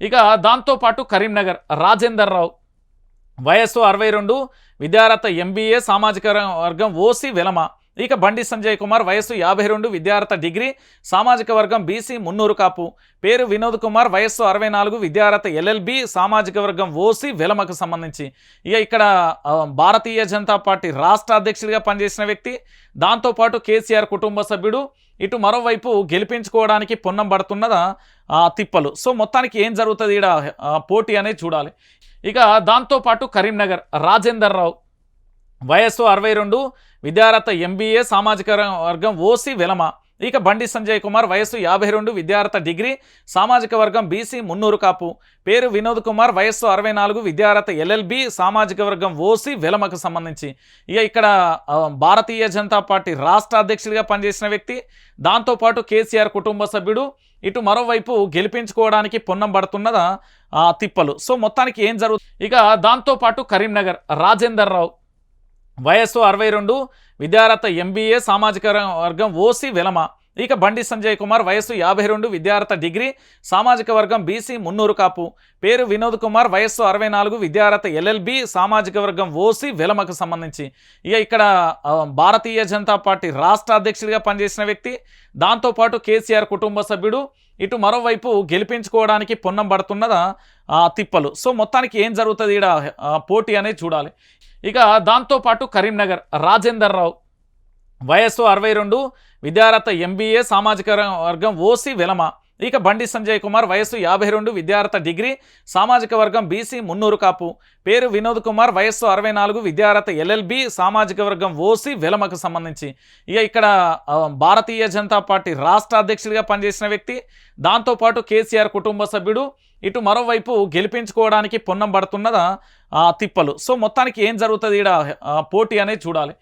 ఇక దాంతోపాటు కరీంనగర్ రాజేందర్ రావు వయస్సు అరవై రెండు విద్యారత ఎంబీఏ సామాజిక వర్గం ఓసీ వెలమ. ఇక బండి సంజయ్ కుమార్ వయస్సు యాభై రెండు విద్యార్థ డిగ్రీ సామాజిక వర్గం బీసీ మున్నూరు కాపు. పేరు వినోద్ కుమార్ వయస్సు అరవై నాలుగు విద్యార్థ ఎల్ఎల్బి సామాజిక వర్గం ఓసీ వెలమకు సంబంధించి. ఇక ఇక్కడ భారతీయ జనతా పార్టీ రాష్ట్ర అధ్యక్షుడిగా పనిచేసిన వ్యక్తి దాంతోపాటు కేసీఆర్ కుటుంబ సభ్యుడు ఇటు మరోవైపు గెలిపించుకోవడానికి పొన్నం పడుతున్నదా తిప్పలు. సో మొత్తానికి ఏం జరుగుతుంది ఈడ పోటీ అనేది చూడాలి. ఇక దాంతోపాటు కరీంనగర్ రాజేందర్ రావు. వయస్సు అరవై రెండు విద్యారత ఎంబీఏ సామాజిక వర్గం ఓసీ వెలమ. ఇక బండి సంజయ్ కుమార్ వయస్సు యాభై రెండు విద్యార్థ డిగ్రీ సామాజిక వర్గం బీసీ మున్నూరు కాపు. పేరు వినోద్ కుమార్ వయస్సు అరవై నాలుగు విద్యారత ఎల్ఎల్బి సామాజిక వర్గం ఓసీ వెలమకు సంబంధించి. ఇక ఇక్కడ భారతీయ జనతా పార్టీ రాష్ట్ర అధ్యక్షుడిగా పనిచేసిన వ్యక్తి దాంతోపాటు కేసీఆర్ కుటుంబ సభ్యుడు ఇటు మరోవైపు గెలిపించుకోవడానికి పొన్నం పడుతున్నదా తిప్పలు. సో మొత్తానికి ఏం జరుగుతుంది? ఇక దాంతోపాటు కరీంనగర్ రాజేందర్ రావు. వయస్సు అరవై రెండు విద్యారత ఎంబీఏ సామాజిక వర్గం ఓసీ వెలమ. ఇక బండి సంజయ్ కుమార్ వయస్సు యాభై రెండు విద్యార్థ డిగ్రీ సామాజిక వర్గం బీసీ మున్నూరు కాపు. పేరు వినోద్ కుమార్ వయస్సు అరవై నాలుగు విద్యారత ఎల్ఎల్బి సామాజిక వర్గం ఓసీ వెలమకు సంబంధించి. ఇక ఇక్కడ భారతీయ జనతా పార్టీ రాష్ట్ర అధ్యక్షుడిగా పనిచేసిన వ్యక్తి. దాంతోపాటు కేసీఆర్ కుటుంబ సభ్యుడు. ఇటు మరోవైపు గెలిపించుకోవడానికి పొన్నం పడుతున్నదా తిప్పలు. సో మొత్తానికి ఏం జరుగుతుంది ఈడ పోటీ అనేది చూడాలి. ఇక దాంతోపాటు కరీంనగర్ రాజేందర్ రావు వయస్సు అరవై రెండు విద్యారత ఎంబీఏ సామాజిక వర్గం ఓసి వెలమ. ఇక బండి సంజయ్ కుమార్ వయస్సు యాభై రెండు విద్యార్థ డిగ్రీ సామాజిక వర్గం బీసీ మున్నూరు కాపు. పేరు వినోద్ కుమార్ వయస్సు అరవై నాలుగు విద్యార్థ ఎల్ఎల్బి సామాజిక వర్గం ఓసి వెలమకు సంబంధించి. ఇక ఇక్కడ భారతీయ జనతా పార్టీ రాష్ట్ర అధ్యక్షుడిగా పనిచేసిన వ్యక్తి దాంతోపాటు కేసీఆర్ కుటుంబ సభ్యుడు. ఇటు మరోవైపు గెలిపించుకోవడానికి పొన్నం పడుతున్నదా తిప్పలు. సో మొత్తానికి ఏం జరుగుతుంది ఈడ పోటీ అనేది చూడాలి.